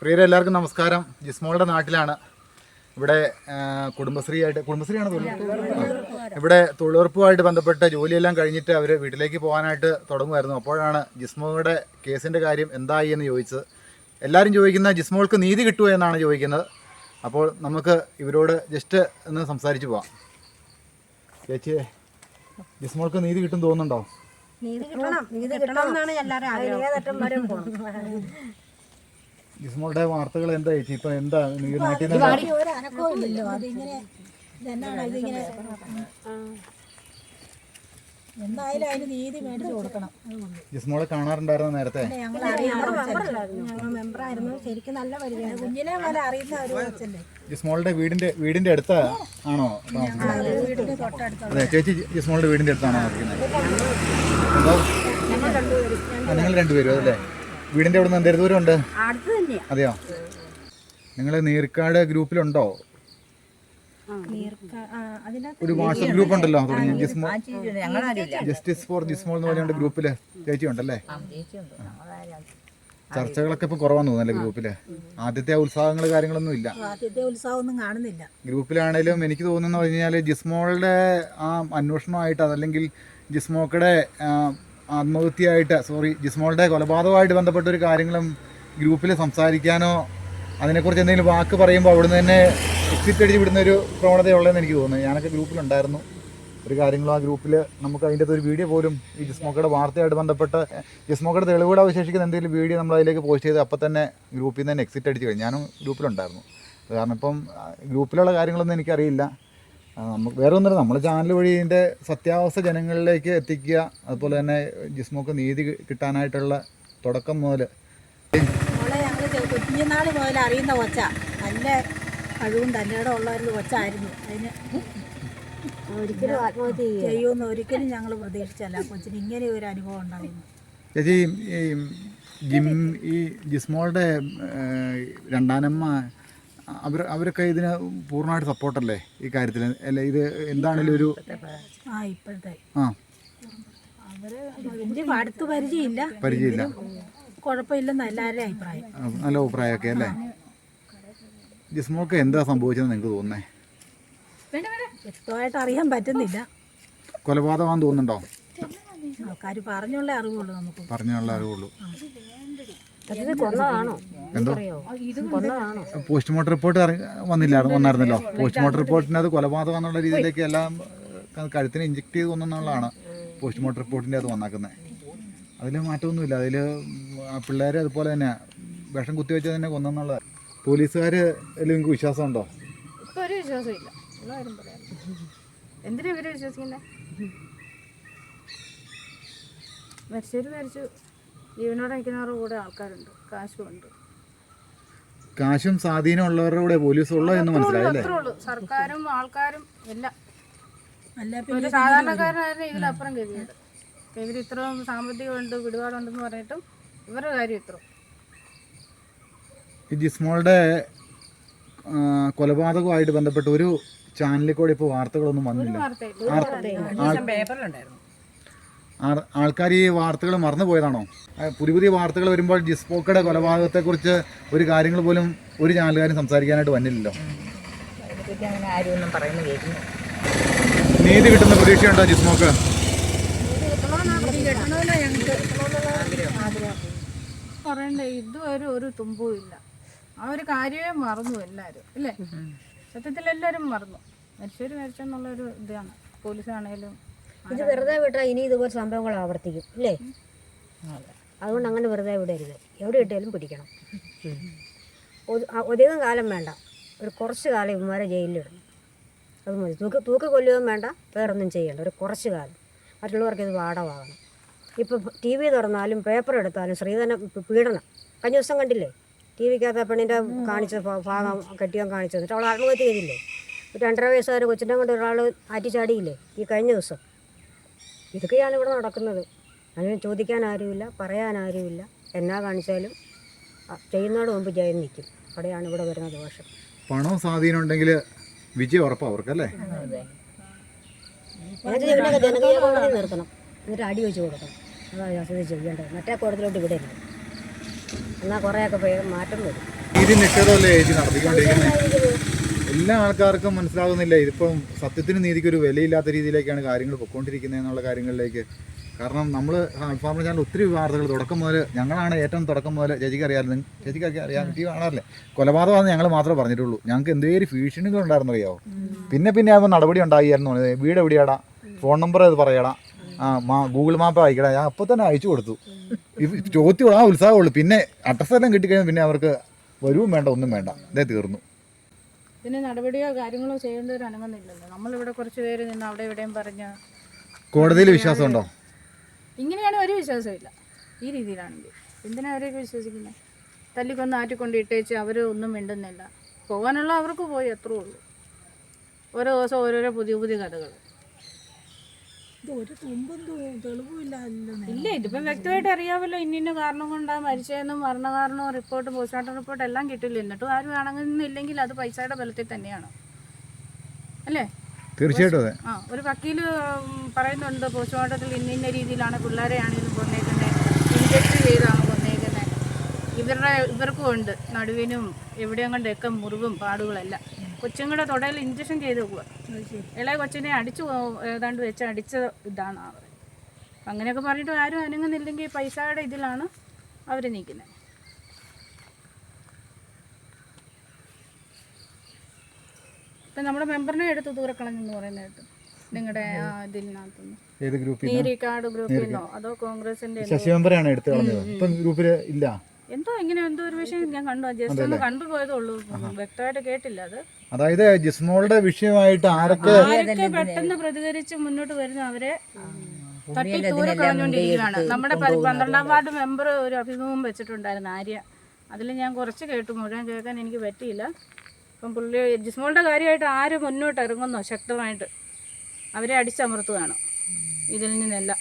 പ്രിയരെ എല്ലാവർക്കും നമസ്കാരം. ജിസ്മോളുടെ നാട്ടിലാണ്. ഇവിടെ കുടുംബശ്രീ ആയിട്ട് കുടുംബശ്രീയാണ് തൊഴിലുറപ്പ് ഇവിടെ തൊഴിലുറപ്പുമായിട്ട് ബന്ധപ്പെട്ട ജോലിയെല്ലാം കഴിഞ്ഞിട്ട് അവർ വീട്ടിലേക്ക് പോകാനായിട്ട് തുടങ്ങുമായിരുന്നു. അപ്പോഴാണ് ജിസ്മോയുടെ കേസിന്റെ കാര്യം എന്തായി എന്ന് ചോദിച്ചത്. എല്ലാവരും ചോദിക്കുന്ന ജിസ്മോൾക്ക് നീതി കിട്ടുമോ എന്നാണ് ചോദിക്കുന്നത്. അപ്പോൾ നമുക്ക് ഇവരോട് ജസ്റ്റ് ഒന്ന് സംസാരിച്ച് പോവാം. ചേച്ചിയെ ജിസ്മോൾക്ക് നീതി കിട്ടും തോന്നുന്നുണ്ടോ? നീതി കിട്ടണം. നീതി കിട്ടണം എന്നാണ് എല്ലാവരും ആഗ്രഹം. ഏതറ്റം വരെ. പോകണം ജിസ്മോളുടെ വാർത്തകൾ എന്താ ചേച്ചി? ഇപ്പൊ എന്താ? നാട്ടിൽ എന്തായാലും അതിന് നീതി മേടിച്ചു കൊടുക്കണം. ജിസ്മോളെ കാണാറുണ്ടായിരുന്നു നേരത്തെ? മെമ്പറായിരുന്നു. ശരിക്കും നല്ല പരിചയം കുഞ്ഞിനെ പോലെ അറിയുന്ന ഒരു കൊച്ചല്ലേ? ജിസ്മോളുടെ വീടിന്റെ വീടിന്റെ അടുത്ത ആണോ വീടിന്റെ അതെ ചേച്ചി ജിസ്മോളുടെ വീടിന്റെ അടുത്താണോ താമസിക്കുന്നത്? നിങ്ങൾ രണ്ടുപേരും അല്ലേ? വീടിന്റെ അവിടെ നിന്ന് എന്തൊരു ദൂരം ഉണ്ട്? അടുത്ത് തന്നെയാ. അതെയോ? നിങ്ങൾ നീർക്കാട് ഗ്രൂപ്പിലുണ്ടോ? അതിനകത്ത് ഒരു വാട്സപ്പ് ഗ്രൂപ്പ് ഉണ്ടല്ലോ തുടങ്ങി. ജിസ്മോ ജസ്റ്റിസ് ഫോർ ജിസ്മോൾ എന്ന് പറഞ്ഞുകൊണ്ട് ഗ്രൂപ്പിൽ ചേച്ചി ഉണ്ടല്ലേ? ചർച്ചകളൊക്കെ ഇപ്പൊ കുറവാന്ന് തോന്നുന്നല്ലേ ഗ്രൂപ്പിൽ? ആദ്യത്തെ ഉത്സാഹങ്ങൾ കാര്യങ്ങളൊന്നും ഇല്ല. ആദ്യത്തെ കാണുന്നില്ല. ഗ്രൂപ്പിലാണേലും എനിക്ക് തോന്നുന്നു കഴിഞ്ഞാൽ ജിസ്മോളുടെ ആ അന്വേഷണമായിട്ട് അതല്ലെങ്കിൽ ജിസ്മോക്കടെ ആത്മഹത്യയായിട്ട് സോറി ജിസ്മോളുടെ കൊലപാതകമായിട്ട് ബന്ധപ്പെട്ട ഒരു കാര്യങ്ങളും ഗ്രൂപ്പിൽ സംസാരിക്കാനോ അതിനെക്കുറിച്ച് എന്തെങ്കിലും വാക്ക് പറയുമ്പോൾ അവിടുന്ന് തന്നെ എക്സിറ്റ് അടിച്ച് വിടുന്ന ഒരു പ്രവണതയുള്ളതെന്ന് എനിക്ക് തോന്നുന്നു. ഞാനൊക്കെ ഗ്രൂപ്പിലുണ്ടായിരുന്നു. ഒരു കാര്യങ്ങളും ആ ഗ്രൂപ്പിൽ നമുക്ക് അതിന്റെ ഒരു വീഡിയോ പോലും ഈ ജിസ്മോക്കയുടെ വാർത്തയായിട്ട് ബന്ധപ്പെട്ട് ജിസ്മോക്കയുടെ തെളിവുകൾ അവശേഷിക്കുന്ന എന്തെങ്കിലും വീഡിയോ നമ്മൾ അതിലേക്ക് പോസ്റ്റ് ചെയ്ത് അപ്പം തന്നെ ഗ്രൂപ്പിൽ നിന്ന് തന്നെ എക്സിറ്റ് അടിച്ച് കഴിഞ്ഞു. ഞാനും ഗ്രൂപ്പിലുണ്ടായിരുന്നു. കാരണം ഇപ്പം ഗ്രൂപ്പിലുള്ള കാര്യങ്ങളൊന്നും എനിക്കറിയില്ല. നമുക്ക് വേറെ ഒന്നുമില്ല നമ്മൾ ചാനൽ വഴി ഇതിന്റെ സത്യാവസ്ഥ ജനങ്ങളിലേക്ക് എത്തിക്കുക. അതുപോലെ തന്നെ ജിസ്മോക്ക് നീതി കിട്ടാനായിട്ടുള്ള തുടക്കം മുതൽ. കുഞ്ഞുനാൾ മുതൽ അറിയുന്ന കൊച്ച. നല്ല കഴിവും തന്നേടെ ഉള്ള ഒരു കൊച്ചായിരുന്നു. അതിന് ഒരിക്കലും ആത്മഹത്യ ചെയ്യുമെന്ന് ഒരിക്കലും ഞങ്ങൾ പ്രതീക്ഷിച്ചല്ല. കൊച്ചിന് ഇങ്ങനെ ഒരു അനുഭവം ഉണ്ടായിരുന്നു. ചേച്ചി ഈ ജിം ഈ ജിസ്മോളുടെ രണ്ടാനമ്മ അവർ അവരൊക്കെ ഇതിന് പൂർണമായിട്ട് സപ്പോർട്ടല്ലേ ഈ കാര്യത്തിൽ അല്ല ഇത് എന്താണേലും ഒരു ആ ഇപ്പോഴത്തെ. ആ. അവർ വലിയ അടുത്ത് പരിചയമില്ല. പരിചയമില്ല. കുഴപ്പമില്ലെന്ന് അഭിപ്രായം. നല്ല അഭിപ്രായമൊക്കെ അല്ലേ? ജിസ്മോൾക്ക് എന്താ സംഭവിച്ചതെന്ന് നിങ്ങൾക്ക് തോന്നുന്നേ? വ്യക്തമായിട്ട് അറിയാൻ പറ്റുന്നില്ല. കൊലപാതകമാണെന്ന് തോന്നുന്നുണ്ടോ? ആൾക്കാർ പറഞ്ഞുള്ള അറിവുള്ളൂ നമുക്ക്. പറഞ്ഞുള്ള അറിവുള്ളൂ. കൊന്നതാണോ എന്തോ? പോസ്റ്റ്മോർട്ടം റിപ്പോർട്ട് വന്നില്ല വന്നായിരുന്നല്ലോ. പോസ്റ്റ്മോർട്ടം റിപ്പോർട്ടിനകത്ത് കൊലപാതകം എന്നുള്ള രീതിയിലേക്ക് എല്ലാം കഴുത്തിന് ഇഞ്ചെക്ട് ചെയ്ത് കൊന്നെന്നുള്ളതാണ് പോസ്റ്റ്മോർട്ടം റിപ്പോർട്ടിന്റെ അത് വന്നാക്കുന്നത് അതിൽ മാറ്റമൊന്നുമില്ല. അതിൽ പിള്ളേരെ അതുപോലെ തന്നെ വിഷം കുത്തിവെച്ച് തന്നെ കൊന്നെന്നുള്ളത് പോലീസുകാർ നിങ്ങൾക്ക് വിശ്വാസമുണ്ടോ? ഇപ്പൊ ഒരു വിശ്വാസമില്ല. എന്തിനാ ഇവർ വിശ്വസിക്കുന്നത് മരിച്ചവര് മരിച്ചു. ജീവനോടെ നിൽക്കുന്നവരുടെ കൂടെ ആൾക്കാരുണ്ട്. കാശുമുണ്ട് കാശും സ്വാധീനം ഉള്ളവരുടെ കൂടെ പോലീസ് ഉള്ളോ എന്ന് മനസ്സിലായി അത്രേ ഉള്ളൂ. സർക്കാരും ആൾക്കാരും എല്ലാം. അല്ല ഒരു സാധാരണക്കാരനായിരുന്നു ഇതിലപ്പുറം ഗതിയുണ്ട് ഇവർ ഇത്രയും സാമ്പത്തികമുണ്ട് പിടിപാടുണ്ടെന്ന് പറഞ്ഞിട്ടും ഇവരുടെ കാര്യം ഇത്ര ഈ ജിസ്മോളുടെ കൊലപാതകമായിട്ട് കൊലപാതകവുമായിട്ട് ബന്ധപ്പെട്ട് ഒരു ചാനലിൽ കൂടെ ഇപ്പോൾ വാർത്തകളൊന്നും വന്നില്ല. പേപ്പറിലുണ്ടായിരുന്നു. ആൾക്കാർ ഈ വാർത്തകൾ മറന്നു പോയതാണോ? ആ, പുതിയ പുതിയ വാർത്തകൾ വരുമ്പോൾ ജിസ്പോക്കയുടെ കൊലപാതകത്തെക്കുറിച്ച് ഒരു കാര്യങ്ങൾ പോലും ഒരു ചാനലുകാരും സംസാരിക്കാനായിട്ട് വന്നില്ലല്ലോ. അങ്ങനെ ആരും ഒന്നും പറയുന്നു കേൾക്കുന്നു നീതി കിട്ടുന്ന പ്രതീക്ഷയുണ്ടോ ജിസ്മോക്ക്? പറയണ്ടേ ഇതുവരെ ഒരു തുമ്പും ഇല്ല. ആ ഒരു കാര്യമേ മറന്നു എല്ലാവരും അല്ലേ? സത്യത്തിൽ എല്ലാവരും മറന്നു. മരിച്ചവർ മരിച്ചെന്നുള്ള ഒരു ഇതാണ്. പോലീസാണേലും ഇത് വെറുതെ വിട്ടാൽ ഇനി ഇതുപോലെ സംഭവങ്ങൾ ആവർത്തിക്കും അല്ലേ അതുകൊണ്ട് അങ്ങനെ വെറുതെ വിടരുത്. എവിടെ ഇട്ടാലും പിടിക്കണം. അധികം കാലം വേണ്ട. ഒരു കുറച്ച് കാലം ഇവന്മാരെ ജയിലിലിടണം അത് മതി. തൂക്ക് തൂക്ക് കൊല്ലുകയും വേണ്ട വേറൊന്നും ചെയ്യണ്ട. ഒരു കുറച്ച് കാലം. മറ്റുള്ളവർക്ക് ഇത് പാഠമാകണം. ഇപ്പം ടി വി തുറന്നാലും പേപ്പർ എടുത്താലും ശ്രീധരൻ പീഡനം. കഴിഞ്ഞ ദിവസം കണ്ടില്ലേ? ടി വിക്കകത്ത് പെണ്ണിന്റെ കാണിച്ച ഭാഗം കെട്ടിയാൻ കാണിച്ചു എന്നിട്ട് അവൾ ആത്മഹത്യ ചെയ്തില്ലേ? രണ്ടര വയസ്സുകാർ കൊച്ചിന്റെ കൊണ്ട് ഒരാൾ ആറ്റിച്ചാടിയില്ലേ? ഈ കഴിഞ്ഞ ദിവസം. ഇതൊക്കെയാണ് ഇവിടെ നടക്കുന്നത്. അതിന് ചോദിക്കാൻ ആരുമില്ല പറയാൻ ആരുമില്ല എന്നാ കാണിച്ചാലും ചെയ്യുന്നതോട് മുമ്പ് ജയം നിൽക്കും. അവിടെയാണ് ഇവിടെ വരുന്ന ദോഷം. പണവും സ്വാധീനം ഉണ്ടെങ്കിൽ വിജയം ഉറപ്പാണ് അവർക്കല്ലേ? ഇവനൊക്കെ ജനകീയ കോടതി നിർത്തണം. എന്നിട്ട് അടി വെച്ച് കൊടുക്കണം. അതാണ് ജാസ്തി ചെയ്യേണ്ടത്. മറ്റേ കോടതിയിലോട്ട് ഇല്ല എന്നാൽ കുറേയൊക്കെ മാറ്റം വരും നീതി നിഷേധമല്ലേ ചേച്ചി നടത്തിക്കൊണ്ടിരിക്കുന്നത് എല്ലാ ആൾക്കാർക്കും മനസ്സിലാകുന്നില്ല. ഇതിപ്പം സത്യത്തിന് നീതിക്ക് ഒരു വിലയില്ലാത്ത രീതിയിലേക്കാണ് കാര്യങ്ങൾ പൊയ്ക്കൊണ്ടിരിക്കുന്നത് എന്നുള്ള കാര്യങ്ങളിലേക്ക്. കാരണം നമ്മൾ ഫാമിലി ചാനൽ ഒത്തിരി വാർത്തകൾ തുടക്കം മുതൽ ഞങ്ങളാണ് ഏറ്റവും തുടക്കം മുതൽ ചേച്ചിക്ക് അറിയാമല്ലോ ചേച്ചിക്ക് അറിയാം. ടി കാണാറില്ലേ. കൊലപാതകമാണെന്ന് ഞങ്ങൾ മാത്രമേ പറഞ്ഞിട്ടുള്ളൂ. ഞങ്ങൾക്ക് എന്തേലും ഭീഷണികൾ ഉണ്ടായിരുന്നു അറിയാമോ പിന്നെ പിന്നെ ആകുമ്പോൾ നടപടി ഉണ്ടായിരുന്നു വീട് എവിടെയാടാ? ഫോൺ നമ്പർ അത് പറയടാ? ആ മാ ഗൂഗിൾ മാപ്പ് അയക്കടാ. ഞാൻ അപ്പോൾ തന്നെ അയച്ചു കൊടുത്തു. ചോദ്യം ആ ഉത്സാഹമുള്ളൂ. പിന്നെ അഡ്രസ്സെല്ലാം കിട്ടിക്കഴിഞ്ഞാൽ പിന്നെ അവർക്ക് വരുവും വേണ്ട ഒന്നും വേണ്ട. ഇതേ തീർന്നു. ഇതിന് നടപടിയോ കാര്യങ്ങളോ ചെയ്യേണ്ടവർ അനങ്ങുന്നില്ലല്ലോ നമ്മളിവിടെ കുറച്ച് പേര് നിന്ന് അവിടെ ഇവിടെയും പറഞ്ഞ കോടതിയിൽ വിശ്വാസമുണ്ടോ? ഇങ്ങനെയാണ് ഒരു വിശ്വാസമില്ല ഈ രീതിയിലാണെങ്കിൽ. എന്തിനാ അവരെയൊക്കെ വിശ്വസിക്കുന്നത് തല്ലിക്കൊന്ന് ആറ്റിക്കൊണ്ട് ഇട്ടേച്ച് അവർ ഒന്നും മിണ്ടുന്നില്ല. പോകാനുള്ള അവർക്ക് പോയി അത്രേ ഉള്ളൂ. ഓരോ ദിവസം ഓരോരോ പുതിയ പുതിയ കഥകൾ ഇത് ഒരു തുമ്പും തു- തെളിവും ഇല്ല ഇതിപ്പോ വ്യക്തമായിട്ട് അറിയാമല്ലോ ഇന്ന ഇന്ന കാരണം കൊണ്ടാ മരിച്ചതെന്നും മരണ കാരണവും റിപ്പോർട്ട് പോസ്റ്റ്മോർട്ടം റിപ്പോർട്ട് എല്ലാം കിട്ടില്ല. എന്നിട്ടും ആരും ആണെങ്കിൽ അത് പൈസയുടെ ബലത്തിൽ തന്നെയാണ്? അല്ലേ? തീർച്ചയായിട്ടും അതെ. ആ ഒരു വക്കീൽ പറയുന്നുണ്ട് പോസ്റ്റ്മോർട്ടത്തിൽ ഇന്ന ഇന്ന രീതിയിലാണ് പിള്ളേരെ ആണെങ്കിലും കൊന്നേക്കുന്നത് ഇൻജക്ട് ചെയ്താണ് കൊന്നേക്കുന്നത് ഇവരുടെ ഇവർക്കും ഉണ്ട് നടുവിനും എവിടെയും കൊണ്ടൊക്കെ മുറിവും പാടുകളെല്ലാം. കൊച്ചുങ്ങളുടെ തുടയിൽ ഇഞ്ചക്ഷൻ ചെയ്ത് വെക്കുക. ഇളയ കൊച്ചിനെ അടിച്ചു ഏതാണ്ട് വെച്ച് അടിച്ച ഇതാണ് അവർ അങ്ങനെയൊക്കെ പറഞ്ഞിട്ട് ആരും അനങ്ങുന്നില്ലെങ്കിൽ പൈസയുടെ ഇതിലാണ് അവർ നിൽക്കുന്നത്. ഇപ്പം നമ്മുടെ മെമ്പറിനെ എടുത്ത് ദൂരക്കളഞ്ഞെന്ന് പറയുന്നത് കേട്ടു. നിങ്ങളുടെ ഇതിനകത്തുനിന്ന്. ഗ്രൂപ്പിൽ നീരിക്കാട് ഗ്രൂപ്പിൽ നിന്നോ? അതോ കോൺഗ്രസിന്റെ ശശി മെമ്പറാണ് എടുത്തു കളഞ്ഞത്. ഇപ്പം ഗ്രൂപ്പിൽ ഇല്ല. എന്തോ ഇങ്ങനെ എന്തോ ഒരു വിഷയം ഞാൻ കണ്ടു. ജസ്റ്റ് ഒന്ന് കണ്ടുപോയതേ ഉള്ളൂ. വ്യക്തമായിട്ട് കേട്ടില്ല അത്. അതായത് ജിസ്മോളുടെ വിഷയമായിട്ട് ആരൊക്കെ ആരൊക്കെ പെട്ടെന്ന് പ്രതികരിച്ച് മുന്നോട്ട് വരുന്ന അവരെ തട്ടി ദൂരെ കളഞ്ഞുകൊണ്ടിരിക്കുകയാണ്. നമ്മുടെ പന്ത്രണ്ടാം വാർഡ് മെമ്പർ ഒരു അഭിമുഖം വെച്ചിട്ടുണ്ടായിരുന്നു ആര്യ. അതിൽ ഞാൻ കുറച്ച് കേട്ടു മുഴുവൻ കേൾക്കാൻ എനിക്ക് പറ്റിയില്ല. അപ്പം പുള്ളി ജിസ്മോളുടെ കാര്യമായിട്ട് ആര് മുന്നോട്ട് ഇറങ്ങുന്നോ ശക്തമായിട്ട്. അവരെ അടിച്ചമർത്തുകയാണ്. ഇതിൽ നിന്നെല്ലാം.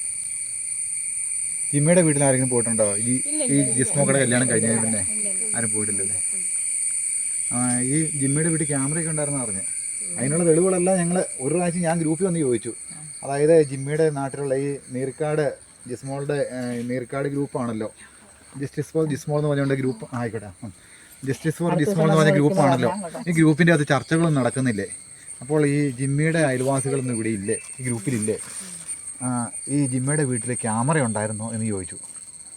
ജിമ്മയുടെ വീട്ടിൽ ആരെങ്കിലും പോയിട്ടുണ്ടോ? ഈ ഈ ജിസ്മോക്കടെ കല്യാണം കഴിഞ്ഞതിന് പിന്നെ ആരും പോയിട്ടില്ലല്ലേ? ആ ഈ ജിമ്മയുടെ വീട്ടിൽ ക്യാമറയൊക്കെ ഉണ്ടായിരുന്നു അറിഞ്ഞ്? അതിനുള്ള തെളിവുകളെല്ലാം ഞങ്ങൾ ഒരു പ്രാവശ്യം ഞാൻ ഗ്രൂപ്പിൽ വന്ന് ചോദിച്ചു. അതായത് ജിമ്മിയുടെ നാട്ടിലുള്ള ഈ നീർക്കാട് ജിസ്മോളുടെ നീർക്കാട് ഗ്രൂപ്പാണല്ലോ. ജസ്റ്റിസ് ഫോർ ജിസ്മോൾ എന്ന് പറഞ്ഞുകൊണ്ട് ഗ്രൂപ്പ് ആയിക്കോട്ടെ. ജസ്റ്റിസ് ഫോർ ജിസ്മോൾ എന്ന് പറഞ്ഞ ഗ്രൂപ്പാണല്ലോ. ഈ ഗ്രൂപ്പിന്റെ അത് ചർച്ചകളൊന്നും നടക്കുന്നില്ലേ? അപ്പോൾ ഈ ജിമ്മിയുടെ അയൽവാസികളൊന്നും ഇവിടെ ഇല്ലേ? ഈ ഗ്രൂപ്പിലില്ലേ? ഈ ജിമ്മിയുടെ വീട്ടിൽ ക്യാമറ ഉണ്ടായിരുന്നോ എന്ന് ചോദിച്ചു.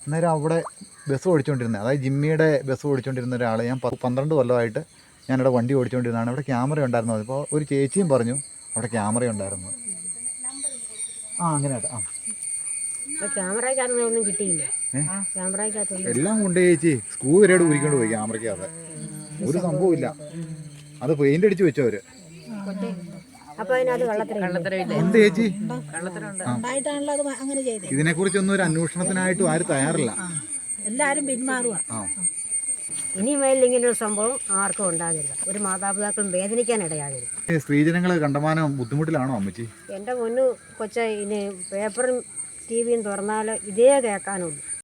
അന്നേരം അവിടെ ബസ് ഓടിച്ചുകൊണ്ടിരുന്നത് അതായത് ജിമ്മിയുടെ ബസ് ഓടിച്ചുകൊണ്ടിരുന്ന ഒരാൾ ഞാൻ പന്ത്രണ്ട് കൊല്ലമായിട്ട് ഞാനിവിടെ വണ്ടി ഓടിച്ചുകൊണ്ടിരുന്നതാണ് അവിടെ ക്യാമറ ഉണ്ടായിരുന്നു. അപ്പോൾ ഒരു ചേച്ചിയും പറഞ്ഞു അവിടെ ക്യാമറ ഉണ്ടായിരുന്നു. ആ അങ്ങനെ ആ. കിട്ടിയില്ല. എല്ലാം കൊണ്ട് ചേച്ചി സ്ക്രൂ വരെയോട് ഉരിക്കൊണ്ട് പോയി ക്യാമറയ്ക്കകത്ത്. ഒരു സംഭവം ഇല്ല. അത് പെയിന്റ് അടിച്ച് വെച്ചവര്. അപ്പോൾ അതിനകത്ത് കള്ളത്തരം ഇതിനെ കുറിച്ചൊന്നും ഉണ്ടായിട്ടാണല്ലോ അത് അങ്ങനെ ചെയ്തത് ഇതിനെക്കുറിച്ചൊന്നും ഒരു അന്വേഷണത്തിനായിട്ടും ആരും തയ്യാറില്ല. എല്ലാരും പിന്മാറുക ഇനി മേലിൽ ഇങ്ങനെ ഒരു സംഭവം ആർക്കും ഉണ്ടാകരുത്. ഒരു മാതാപിതാക്കളും വേദനിക്കാൻ ഇടയാകരുത് സ്ത്രീജനങ്ങൾ സ്ത്രീജനങ്ങൾ കണ്ടമാനം ബുദ്ധിമുട്ടിലാണോ അമ്മച്ചി? എന്റെ മുന്നു കൊച്ച ഇനി പേപ്പറും ടി വിയും തുറന്നാൽ ഇതേ കേൾക്കാനുള്ളൂ.